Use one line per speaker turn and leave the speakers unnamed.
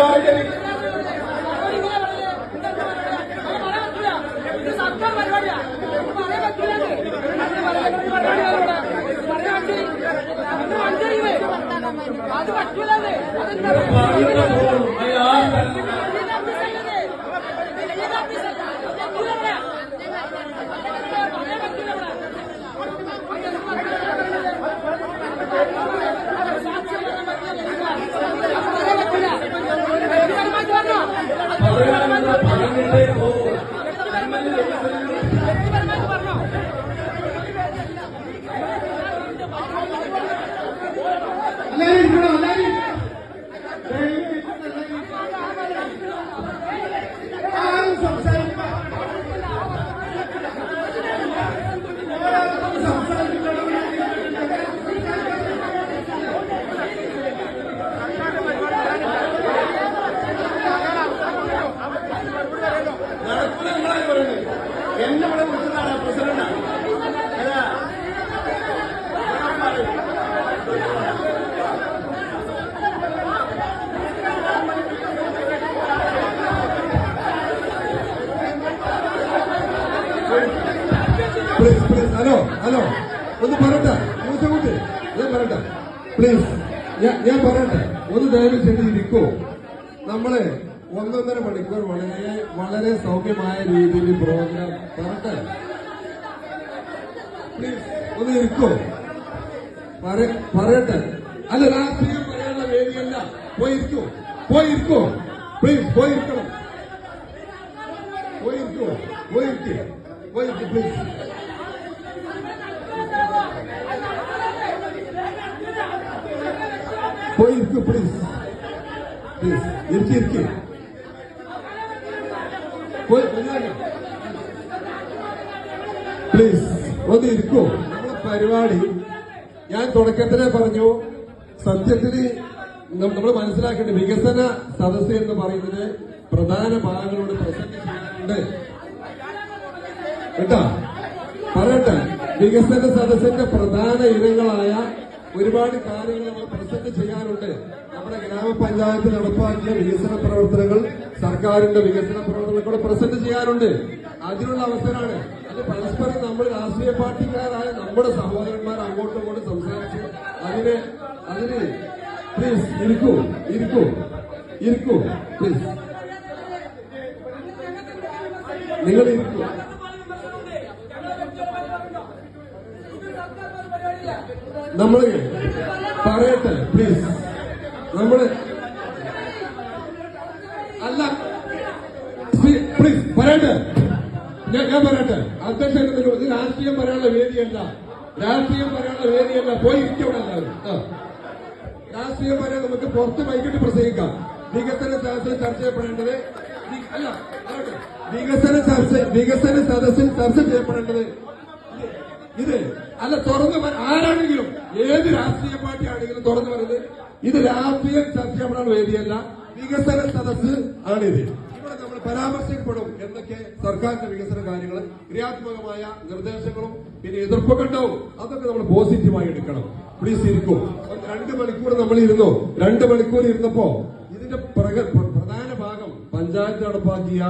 സർക്കാരിന്റെ
ഇത്
പോകും
ഇരിക്കണം എല്ലാരും ആരും സംസാരിക്കുക
നടക്കുന്ന നിങ്ങളാണ് പറയുന്നത് എന്നെ ഇവിടെ വിളിച്ചതാണ് പ്രസിഡന്റ് അതാ
പ്ലീസ് പ്ലീസ് ഹലോ ഹലോ ഒന്ന് പറയട്ടെ കൂട്ടി. ഞാൻ പറയട്ടെ പ്ലീസ് ഞാൻ ഞാൻ പറയട്ടെ ഒന്ന് ദയവ് ചെയ്ത് നമ്മൾ ഒന്നൊന്നര മണിക്കൂർ വളരെ വളരെ സൗമ്യമായ രീതിയിൽ പ്രോഗ്രാം പറട്ടെ പ്ലീസ് ഒന്ന് ഇരിക്കൂ. പറ- പറയട്ടെ. അല്ല രാഷ്ട്രീയം പറയാനുള്ള വേദിയല്ല. പോയിരിക്കൂ പോയിരിക്കൂ. പ്ലീസ് പോയിരിക്കണം. പോയിരിക്കൂ പോയിരിക്കൂ. പോയിരിക്കൂ പ്ലീസ് പോയിരിക്കൂ പ്ലീസ് പ്ലീസ് ഇരിക്കി ഇരിക്കി പോയി പ്ലീസ് ഒന്ന് ഇരിക്കൂ. നമ്മുടെ പരിപാടി ഞാൻ തുടക്കത്തിലെ പറഞ്ഞു സത്യത്തിന് നമ്മൾ മനസ്സിലാക്കേണ്ട വികസന സദസ്സ് എന്ന് പറയുന്നത് പ്രധാന ഭാഗങ്ങളോട് പ്രസംഗം ചെയ്യാനുണ്ട് കേട്ടോ? പറയട്ടെ. വികസന സദസ്സിന്റെ പ്രധാന ഇനങ്ങളായ ഒരുപാട് കാര്യങ്ങൾ നമ്മൾ പ്രസന്റ് ചെയ്യാനുണ്ട്. നമ്മുടെ ഗ്രാമപഞ്ചായത്ത് നടപ്പാക്കിയ വികസന പ്രവർത്തനങ്ങൾ സർക്കാരിന്റെ വികസന പ്രവർത്തനങ്ങൾ പ്രസന്റ് ചെയ്യാനുണ്ട്. അതിനുള്ള അവസരമാണ്. അത് പരസ്പരം നമ്മൾ രാഷ്ട്രീയ പാർട്ടിക്കാരായ നമ്മുടെ സഹോദരന്മാർ അങ്ങോട്ടും ഇങ്ങോട്ടും സംസാരിച്ച് അതിന് അതിന് പ്ലീസ് ഇരിക്കൂ ഇരിക്കൂ ഇരിക്കൂ പ്ലീസ് നിങ്ങൾ ഇരിക്കൂ. നമ്മൾ പറയട്ടെ പ്ലീസ് നമ്മൾ അല്ല പ്ലീസ് പറയട്ടെ. ഞാൻ ഞാൻ പറയട്ടെ. അധ്യക്ഷൻ ഇത് രാഷ്ട്രീയം പറയാനുള്ള വേദിയല്ല. രാഷ്ട്രീയം പറയാനുള്ള വേദിയല്ല. പോയി ഇരിക്കവിടെ രാഷ്ട്രീയം പറയാൻ നമുക്ക് പുറത്ത് വൈകിട്ട് പ്രസംഗിക്കാം. വികസന സദസ്സിൽ ചർച്ച ചെയ്യപ്പെടേണ്ടത് അല്ല. വികസന ചർച്ച വികസന സദസ്സിൽ ചർച്ച ചെയ്യപ്പെടേണ്ടത് ഇത്. അല്ല തുറന്നു ആരാണെങ്കിലും ഏത് രാഷ്ട്രീയ പാർട്ടി ആണെങ്കിലും തുറന്നു പറയുന്നത് ഇത് രാഷ്ട്രീയ ചർച്ച ചെയ്യപ്പെടാനുള്ള വേദിയല്ല വികസന സദസ്സ് ആണിത് ഇവിടെ നമ്മൾ പരാമർശിക്കപ്പെടും എന്നൊക്കെ സർക്കാരിന്റെ വികസന കാര്യങ്ങൾ ക്രിയാത്മകമായ നിർദ്ദേശങ്ങളും പിന്നെ എതിർപ്പൊക്കെ അതൊക്കെ നമ്മൾ പോസിറ്റീവായി എടുക്കണം. പ്ലീസ് ഇരിക്കൂ. രണ്ട് മണിക്കൂർ നമ്മൾ ഇരുന്നു. രണ്ട് മണിക്കൂർ ഇരുന്നപ്പോ ഇതിന്റെ പ്രധാന ഭാഗം പഞ്ചായത്ത് നടപ്പാക്കിയ